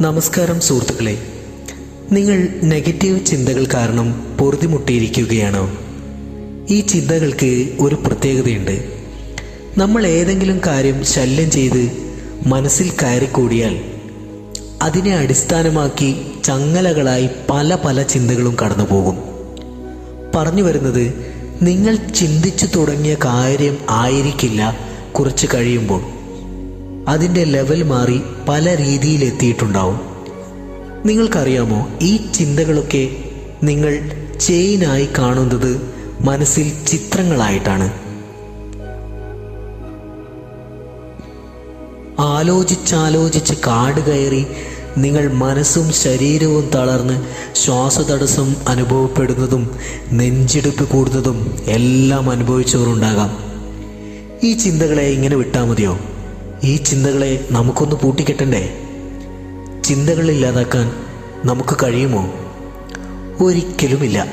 നമസ്കാരം സുഹൃത്തുക്കളെ. നിങ്ങൾ നെഗറ്റീവ് ചിന്തകൾ കാരണം പൊറുതിമുട്ടിയിരിക്കുകയാണോ? ഈ ചിന്തകൾക്ക് ഒരു പ്രത്യേകതയുണ്ട്. നമ്മൾ ഏതെങ്കിലും കാര്യം ശല്യം ചെയ്ത് മനസ്സിൽ കയറിക്കൂടിയാൽ അതിനെ അടിസ്ഥാനമാക്കി ചങ്ങലകളായി പല പല ചിന്തകളും കടന്നുപോകും. പറഞ്ഞു വരുന്നത് നിങ്ങൾ ചിന്തിച്ചു തുടങ്ങിയ കാര്യം ആയിരിക്കില്ല കുറച്ച് കഴിയുമ്പോൾ. അതിന്റെ ലെവൽ മാറി പല രീതിയിലെത്തിയിട്ടുണ്ടാവും നിങ്ങൾക്കറിയാമോ ഈ ചിന്തകളൊക്കെ നിങ്ങൾ ചെയിനായി കാണുന്നത് മനസ്സിൽ ചിത്രങ്ങളായിട്ടാണ്. ആലോചിച്ചാലോചിച്ച് കാട് കയറി നിങ്ങൾ മനസ്സും ശരീരവും തളർന്ന് ശ്വാസതടസ്സം അനുഭവപ്പെടുന്നതും നെഞ്ചിടിപ്പ് കൂടുന്നതും എല്ലാം അനുഭവിച്ചവരുണ്ടാകാം. ഈ ചിന്തകളെ ഇങ്ങനെ വിട്ടാൽ മതിയോ? ഈ ചിന്തകളെ നമുക്കൊന്ന് പൂട്ടിക്കെട്ടണ്ടേ? ചിന്തകൾ ഇല്ലാതാക്കാൻ നമുക്ക് കഴിയുമോ? ഒരിക്കലുമില്ല.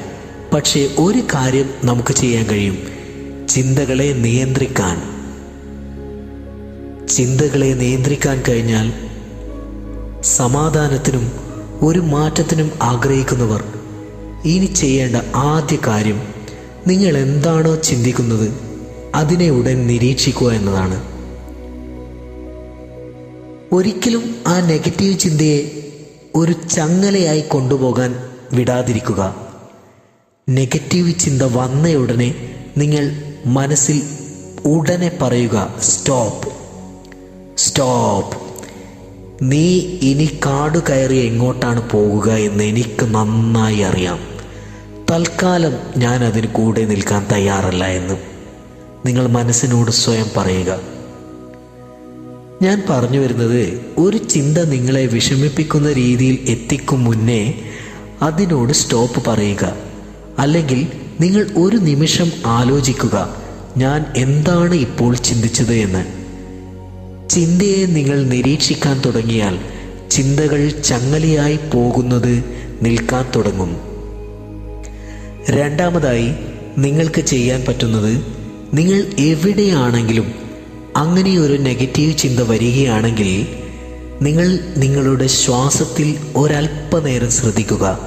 പക്ഷേ ഒരു കാര്യം നമുക്ക് ചെയ്യാൻ കഴിയും. ചിന്തകളെ നിയന്ത്രിക്കാൻ. ചിന്തകളെ നിയന്ത്രിക്കാൻ കഴിഞ്ഞാൽ സമാധാനത്തിനും ഒരു മാറ്റത്തിനും ആഗ്രഹിക്കുന്നവർ ഇനി ചെയ്യേണ്ട ആദ്യ കാര്യം നിങ്ങൾ എന്താണോ ചിന്തിക്കുന്നത് അതിനെ ഉടൻ നിരീക്ഷിക്കുക എന്നതാണ്. ഒരിക്കലും ആ നെഗറ്റീവ് ചിന്തയെ ഒരു ചങ്ങലയായി കൊണ്ടുപോകാൻ വിടാതിരിക്കുക. നെഗറ്റീവ് ചിന്ത വന്നയുടനെ നിങ്ങൾ മനസ്സിൽ ഉടനെ പറയുക സ്റ്റോപ്പ് സ്റ്റോപ്പ്. നീ ഇനി കാട് കയറി എങ്ങോട്ടാണ് പോകുക എന്ന് എനിക്ക് നന്നായി അറിയാം. തൽക്കാലം ഞാൻ അതിന് കൂടെ നിൽക്കാൻ തയ്യാറല്ല എന്ന് നിങ്ങൾ മനസ്സിനോട് സ്വയം പറയുക. ഞാൻ പറഞ്ഞു വരുന്നത് ഒരു ചിന്ത നിങ്ങളെ വിഷമിപ്പിക്കുന്ന രീതിയിൽ എത്തിക്കും മുന്നേ അതിനോട് സ്റ്റോപ്പ് പറയുക. അല്ലെങ്കിൽ നിങ്ങൾ ഒരു നിമിഷം ആലോചിക്കുക ഞാൻ എന്താണ് ഇപ്പോൾ ചിന്തിച്ചത് എന്ന്. ചിന്തയെ നിങ്ങൾ നിരീക്ഷിക്കാൻ തുടങ്ങിയാൽ ചിന്തകൾ ചങ്ങലിയായി പോകുന്നത് നിൽക്കാൻ തുടങ്ങും. രണ്ടാമതായി നിങ്ങൾക്ക് ചെയ്യാൻ പറ്റുന്നത് നിങ്ങൾ എവിടെയാണെങ്കിലും അങ്ങനെ ഒരു നെഗറ്റീവ് ചിന്ത വരികയാണെങ്കിൽ നിങ്ങൾ നിങ്ങളുടെ ശ്വാസത്തിൽ ഒരല്പനേരം ശ്രദ്ധിക്കുക.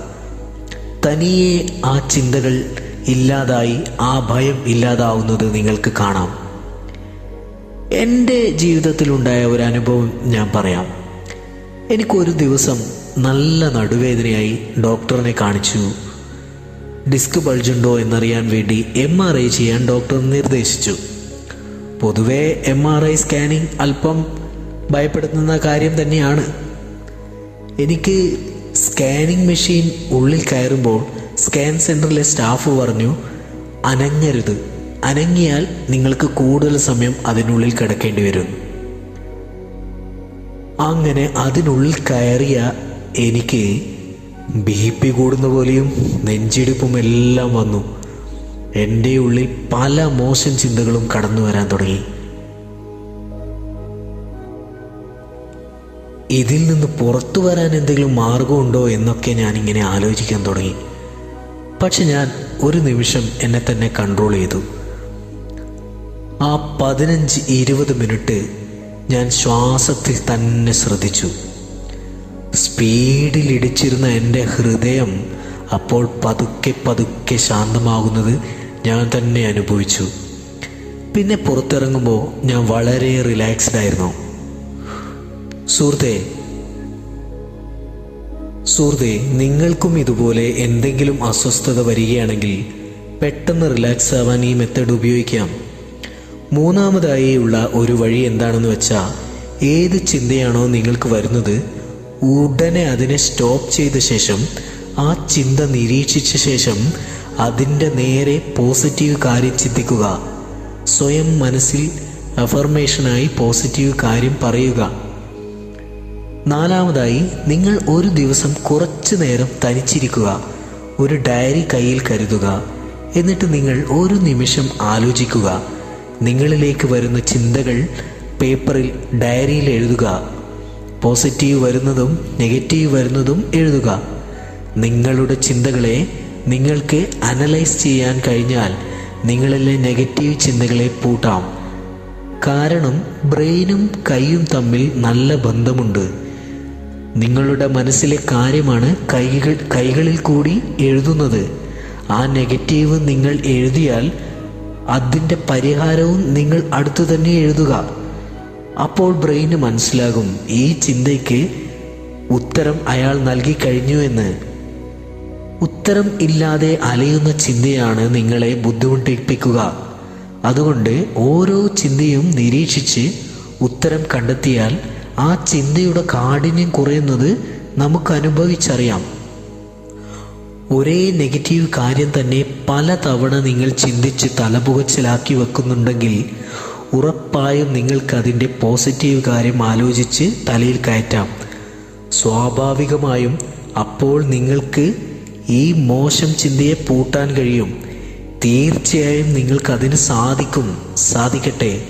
തനിയെ ആ ചിന്തകൾ ഇല്ലാതായി ആ ഭയം ഇല്ലാതാവുന്നത് നിങ്ങൾക്ക് കാണാം. എന്റെ ജീവിതത്തിലുണ്ടായ ഒരു അനുഭവം ഞാൻ പറയാം. എനിക്കൊരു ദിവസം നല്ല നടുവേദനയായി ഡോക്ടറിനെ കാണിച്ചു. ഡിസ്ക് ബൾജുണ്ടോ എന്നറിയാൻ വേണ്ടി എം ആർ ഐ ചെയ്യാൻ ഡോക്ടർ നിർദ്ദേശിച്ചു. പൊതുവെ എം ആർ ഐ സ്കാനിങ് അല്പം ഭയപ്പെടുത്തുന്ന കാര്യം തന്നെയാണ്. എനിക്ക് സ്കാനിങ് മെഷീൻ ഉള്ളിൽ കയറുമ്പോൾ സ്കാൻ സെന്ററിലെ സ്റ്റാഫ് പറഞ്ഞു അനങ്ങരുത്. അനങ്ങിയാൽ നിങ്ങൾക്ക് കൂടുതൽ സമയം അതിനുള്ളിൽ കിടക്കേണ്ടി വരും. അങ്ങനെ അതിനുള്ളിൽ കയറിയ എനിക്ക് ബി പി കൂടുന്ന പോലെയും നെഞ്ചിടിപ്പും എല്ലാം വന്നു. എന്റെ ഉള്ളിൽ പല മോശം ചിന്തകളും കടന്നു വരാൻ തുടങ്ങി. ഇതിൽ നിന്ന് പുറത്തു വരാൻ എന്തെങ്കിലും മാർഗമുണ്ടോ എന്നൊക്കെ ഞാൻ ഇങ്ങനെ ആലോചിക്കാൻ തുടങ്ങി. പക്ഷെ ഞാൻ ഒരു നിമിഷം എന്നെ തന്നെ കൺട്രോൾ ചെയ്തു. ആ പതിനഞ്ച് ഇരുപത് മിനിറ്റ് ഞാൻ ശ്വാസത്തിൽ തന്നെ ശ്രദ്ധിച്ചു. സ്പീഡിൽ ഇടിച്ചിരുന്ന എന്റെ ഹൃദയം അപ്പോൾ പതുക്കെ പതുക്കെ ശാന്തമാകുന്നത് ഞാൻ തന്നെ അനുഭവിച്ചു. പിന്നെ പുറത്തിറങ്ങുമ്പോൾ ഞാൻ വളരെ റിലാക്സ്ഡ് ആയിരുന്നു. സുഹൃത്തെ സുഹൃത്തെ നിങ്ങൾക്കും ഇതുപോലെ എന്തെങ്കിലും അസ്വസ്ഥത വരികയാണെങ്കിൽ പെട്ടെന്ന് റിലാക്സ് ആവാൻ ഈ മെത്തേഡ് ഉപയോഗിക്കാം. മൂന്നാമതായി ഉള്ള ഒരു വഴി എന്താണെന്ന് വെച്ചാൽ ഏത് ചിന്തയാണോ നിങ്ങൾക്ക് വരുന്നത് ഉടനെ അതിനെ സ്റ്റോപ്പ് ചെയ്ത ശേഷം ആ ചിന്ത നിരീക്ഷിച്ച ശേഷം അതിന്റെ നേരെ പോസിറ്റീവ് കാര്യം ചിന്തിക്കുക. സ്വയം മനസ്സിൽ അഫർമേഷനായി പോസിറ്റീവ് കാര്യം പറയുക. നാലാമതായി നിങ്ങൾ ഒരു ദിവസം കുറച്ച് നേരം തനിച്ചിരിക്കുക. ഒരു ഡയറി കയ്യിൽ കരുതുക. എന്നിട്ട് നിങ്ങൾ ഒരു നിമിഷം ആലോചിക്കുക. നിങ്ങളിലേക്ക് വരുന്ന ചിന്തകൾ പേപ്പറിൽ ഡയറിയിൽ എഴുതുക. പോസിറ്റീവ് വരുന്നതും നെഗറ്റീവ് വരുന്നതും എഴുതുക. നിങ്ങളുടെ ചിന്തകളെ നിങ്ങൾക്ക് അനലൈസ് ചെയ്യാൻ കഴിഞ്ഞാൽ നിങ്ങളിലെ നെഗറ്റീവ് ചിന്തകളെ പൂട്ടാം. കാരണം ബ്രെയിനും കൈയും തമ്മിൽ നല്ല ബന്ധമുണ്ട്. നിങ്ങളുടെ മനസ്സിലെ കാര്യമാണ് കൈകൾ കൈകളിൽ കൂടി എഴുതുന്നത്. ആ നെഗറ്റീവ് നിങ്ങൾ എഴുതിയാൽ അതിന്റെ പരിഹാരവും നിങ്ങൾ അടുത്തു തന്നെ എഴുതുക. അപ്പോൾ ബ്രെയിന് മനസ്സിലാകും ഈ ചിന്തയ്ക്ക് ഉത്തരം അയാൾ നൽകി കഴിഞ്ഞു എന്ന്. ഉത്തരം ഇല്ലാതെ അലയുന്ന ചിന്തയാണ് നിങ്ങളെ ബുദ്ധിമുട്ടിപ്പിക്കുക. അതുകൊണ്ട് ഓരോ ചിന്തയും നിരീക്ഷിച്ച് ഉത്തരം കണ്ടെത്തിയാൽ ആ ചിന്തയുടെ കാഠിന്യം കുറയുന്നത് നമുക്ക് അനുഭവിച്ചറിയാം. ഒരേ നെഗറ്റീവ് കാര്യം തന്നെ പല തവണ നിങ്ങൾ ചിന്തിച്ച് തലപുകച്ചിലാക്കി വെക്കുന്നുണ്ടെങ്കിൽ ഉറപ്പായും നിങ്ങൾക്കതിന്റെ പോസിറ്റീവ് കാര്യം ആലോചിച്ച് തലയിൽ കയറ്റാം. സ്വാഭാവികമായും അപ്പോൾ നിങ്ങൾക്ക് ഈ മോശം ചിന്തയെ പൂട്ടാൻ കഴിയും. തീർച്ചയായും നിങ്ങൾക്കതിന് സാധിക്കും. സാധിക്കട്ടെ.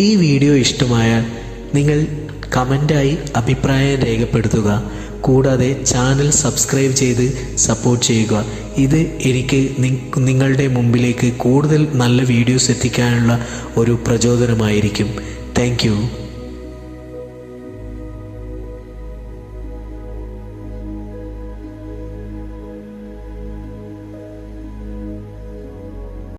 ഈ വീഡിയോ ഇഷ്ടമായാൽ നിങ്ങൾ കമന്റായി അഭിപ്രായം രേഖപ്പെടുത്തുക. കൂടാതെ ചാനൽ സബ്സ്ക്രൈബ് ചെയ്ത് സപ്പോർട്ട് ചെയ്യുക. ഇത് എനിക്ക് നിങ്ങളുടെ മുമ്പിലേക്ക് കൂടുതൽ നല്ല വീഡിയോസ് എത്തിക്കാനുള്ള ഒരു പ്രചോദനമായിരിക്കും. താങ്ക്